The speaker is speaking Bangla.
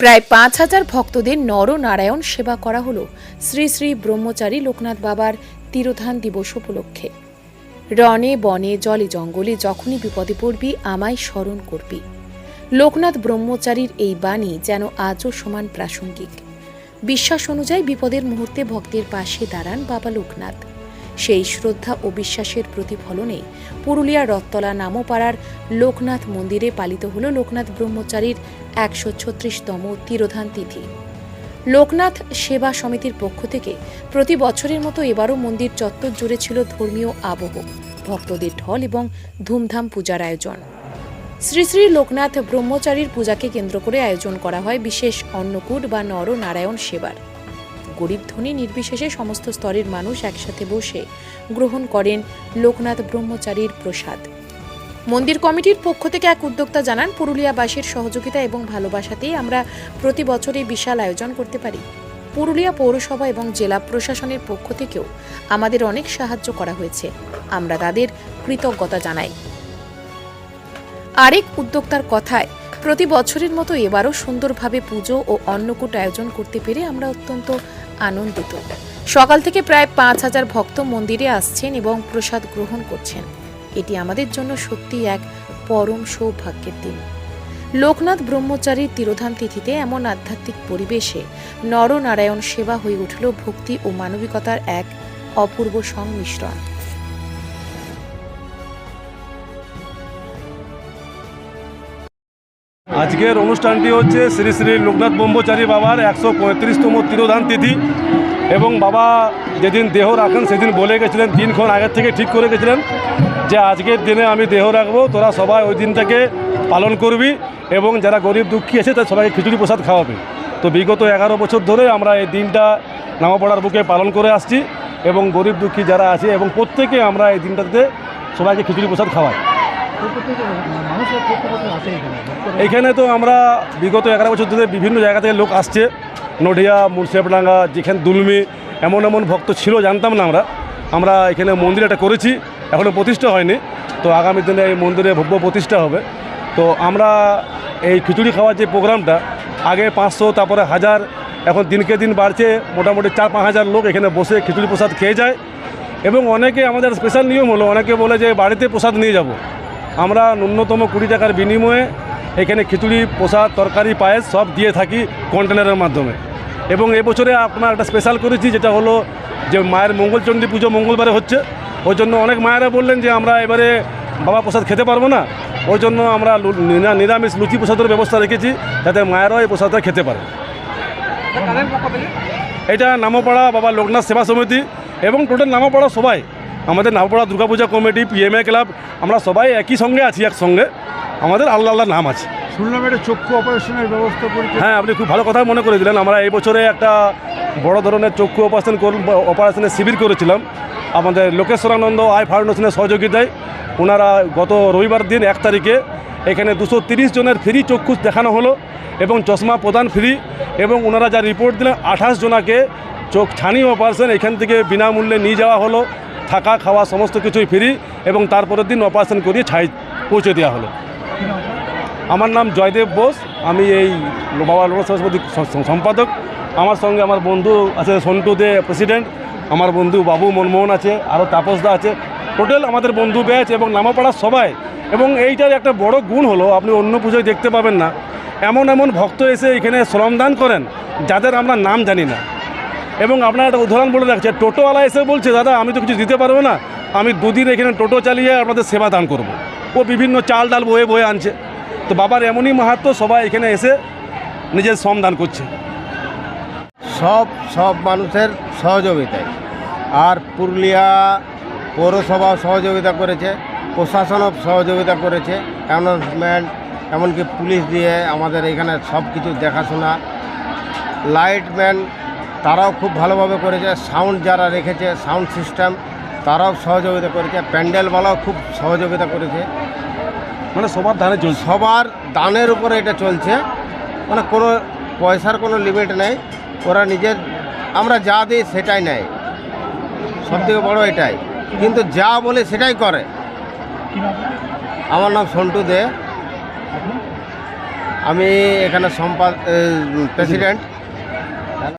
প্রায় পাঁচ হাজার ভক্তদের নরনারায়ণ সেবা করা হলো শ্রী শ্রী ব্রহ্মচারী লোকনাথ বাবার তিরোধান দিবস উপলক্ষে। রনে বনে, জলে, জঙ্গলে যখনই বিপদে পড়বি, আমায় স্মরণ করবি। লোকনাথ ব্রহ্মচারীর এই বাণী যেন আজও সমান প্রাসঙ্গিক। বিশ্বাস অনুযায়ী বিপদের মুহূর্তে ভক্তের পাশে দাঁড়ান বাবা লোকনাথ। সেই শ্রদ্ধা ও বিশ্বাসের প্রতিফলনে পুরুলিয়ার রত্তলা নামপাড়ার লোকনাথ মন্দিরে পালিত হল লোকনাথ ব্রহ্মচারীর একশো ছত্রিশতম তিরোধান তিথি। লোকনাথ সেবা সমিতির পক্ষ থেকে প্রতি বছরের মতো এবারও মন্দির চত্বর জুড়ে ছিল ধর্মীয় আবহ, ভক্তদের ঢল এবং ধুমধাম পূজার আয়োজন। শ্রী শ্রী লোকনাথ ব্রহ্মচারীর পূজাকে কেন্দ্র করে আয়োজন করা হয় বিশেষ অন্নকূট বা নর নারায়ণ সেবার। গরিব ধনী নির্বিশেষে সমস্ত স্তরের মানুষ একসাথে বসে গ্রহণ করেন লোকনাথ ব্রহ্মচারীর প্রসাদ। মন্দির কমিটির পক্ষ থেকে এক উদ্যোক্তা জানান, পুরুলিয়াবাসীর সহযোগিতা এবং ভালোবাসাতেই আমরা প্রতি বছর বিশাল আয়োজন করতে পারি। পুরুলিয়া পৌরসভা এবং জেলা প্রশাসনের পক্ষ থেকেও আমাদের অনেক সাহায্য করা হয়েছে। আমরা তাদের কৃতজ্ঞতা জানাই। আরেক উদ্যোক্তার কথায় প্রতি বছরের মতো এবারও সুন্দরভাবে পুজো ও অন্নকূট আয়োজন করতে পেরে আমরা অত্যন্ত আনন্দিত। সকাল থেকে প্রায় পাঁচ হাজার ভক্ত মন্দিরে আসছেন এবং প্রসাদ গ্রহণ করছেন। এটি আমাদের জন্য সত্যি এক পরম সৌভাগ্যের দিন। লোকনাথ ব্রহ্মচারীর তিরোধান তিথিতে এমন আধ্যাত্মিক পরিবেশে নরনারায়ণ সেবা হয়ে উঠল ভক্তি ও মানবিকতার এক অপূর্ব সংমিশ্রণ। আজকের অনুষ্ঠানটি হচ্ছে শ্রী শ্রী লোকনাথ ব্রহ্মচারী বাবার একশো পঁয়ত্রিশতম তিরোধান তিথি। এবং বাবা যেদিন দেহ রাখেন, সেদিন বলে গেছিলেন দিনক্ষণ আগের থেকে ঠিক করে গেছিলেন যে আজকের দিনে আমি দেহ রাখব, তোরা সবাই ওই দিনটাকে পালন করবি এবং যারা গরিব দুঃখী আছে তাদের সবাইকে খিচুড়ি প্রসাদ খাওয়াবে। তো বিগত এগারো বছর ধরে আমরা এই দিনটা নামাপাড়ার বুকে পালন করে আসছি এবং গরিব দুঃখী যারা আছে এবং প্রত্যেকে আমরা এই দিনটাতে সবাইকে খিচুড়ি প্রসাদ খাওয়াই। এখানে তো আমরা বিগত এগারো বছর ধরে বিভিন্ন জায়গা থেকে লোক আসছে। নডিয়া মুর্শিদাবাডাঙ্গা যেখানে দুলমি, এমন এমন ভক্ত ছিল, জানতাম না আমরা। আমরা এখানে মন্দির একটা করেছি এখনও প্রতিষ্ঠা হয়নি। তো আগামী দিনে এই মন্দিরে ভব্য প্রতিষ্ঠা হবে। তো আমরা এই খিচুড়ি খাওয়ার যে প্রোগ্রামটা, আগে পাঁচশো, তারপরে হাজার, এখন দিনকে দিন বাড়ছে, মোটামুটি চার পাঁচ হাজার লোক এখানে বসে খিচুড়ি প্রসাদ খেয়ে যায়। এবং অনেকে আমাদের স্পেশাল নিয়ম হলো, অনেকে বলে যে বাড়িতে প্রসাদ নিয়ে যাব। আমরা ন্যূনতম কুড়ি টাকার বিনিময়ে এখানে খিচুড়ি প্রসাদ তরকারি পায়েস সব দিয়ে থাকি কন্টেনারের মাধ্যমে। এবং এবছরে আপনার একটা স্পেশাল করেছি যেটা হলো যে মায়ের মঙ্গলচণ্ডী পুজো মঙ্গলবারে হচ্ছে। ওই জন্য অনেক মায়েরা বললেন যে আমরা এবারে বাবা প্রসাদ খেতে পারব না। ওই জন্য আমরা নিরামিষ লুচি প্রসাদের ব্যবস্থা রেখেছি যাতে মায়েরাও এই প্রসাদটা খেতে পারে। এটা নামপাড়া বাবা লোকনাথ সেবা সমিতি এবং টোটাল নামপাড়া সবাই। আমাদের Namapara Durga Puja committee PMA club আমরা সবাই একই সঙ্গে আছি একসঙ্গে। আমাদের আল্লাহ আল্লাহ নাম আছে। শুনলাম এটা চক্ষু অপারেশনের ব্যবস্থা করেছে। হ্যাঁ আপনি খুব ভালো কথা মনে করে দিলেন। আমরা এই বছরে একটা বড় ধরনের চক্ষু অপারেশন করুন অপারেশনের শিবির করেছিলাম। আমাদের লোকেশ্বরানন্দ আই ফাউন্ডেশনের সহযোগিতায়। ওনারা গত রবিবার দিন এক তারিখে এখানে দুশো তিরিশ জনের ফ্রি চক্ষু দেখানো হলো এবং চশমা প্রদান ফ্রি এবং ওনারা যা রিপোর্ট দিলেন আঠাশ জনাকে চোখ ছানি অপারেশন এখান থেকে বিনামূল্যে নিয়ে যাওয়া হলো। থাকা, খাওয়া, সমস্ত কিছুই ফ্রি এবং তারপরের দিন অপারেশন করিয়ে ছাই পৌঁছে দেওয়া হলো। আমার নাম জয়দেব বোস, আমি এই বাবা লোক সরস্বতী সম্পাদক। আমার সঙ্গে আমার বন্ধু আছে সন্টু দে প্রেসিডেন্ট আমার বন্ধু বাবু মনমোহন আছে, আরও তাপসদা আছে। টোটাল আমাদের বন্ধু ব্যাচ এবং নামাপাড়ার সবাই। এবং এইটার একটা বড় গুণ হলো, আপনি অন্য পুজোয় দেখতে পাবেন না। এমন এমন ভক্ত এসে এখানে শ্রমদান করেন, যাদের আমরা নাম জানি না। এবং আপনার একটা উদাহরণ বলে রাখছে, টোটোওয়ালা এসে বলছে, দাদা, আমি তো কিছু দিতে পারব না, আমি দুদিন এখানে টোটো চালিয়ে আপনাদের সেবা দান করব। ও বিভিন্ন চাল ডাল বয়ে বয়ে আনছে। তো বাবার এমনই মাহাত্ম, সবাই এখানে এসে নিজের শ্রম দান করছে। সব সব মানুষের সহযোগিতায়। আর পুরুলিয়া পৌরসভা সহযোগিতা করেছে, প্রশাসনও সহযোগিতা করেছে, অ্যানাউন্সমেন্ট, এমনকি পুলিশ দিয়ে আমাদের এখানে সব কিছু দেখাশোনা। লাইটম্যান তারাও খুব ভালোভাবে করেছে সাউন্ড যারা রেখেছে সাউন্ড সিস্টেম তারাও সহযোগিতা করেছে প্যান্ডেলওয়ালাও খুব সহযোগিতা করেছে। মানে সবার দানে চলছে। সবার দানের উপরে এটা চলছে। মানে কোনো পয়সার কোনো লিমিট নেই ওরা নিজের আমরা যা দিই সেটাই নেয়। সব থেকে বড় এটাই। কিন্তু যা বলে সেটাই করে। আমার নাম সন্টু দে। আমি এখানে সম্পাদ প্রেসিডেন্ট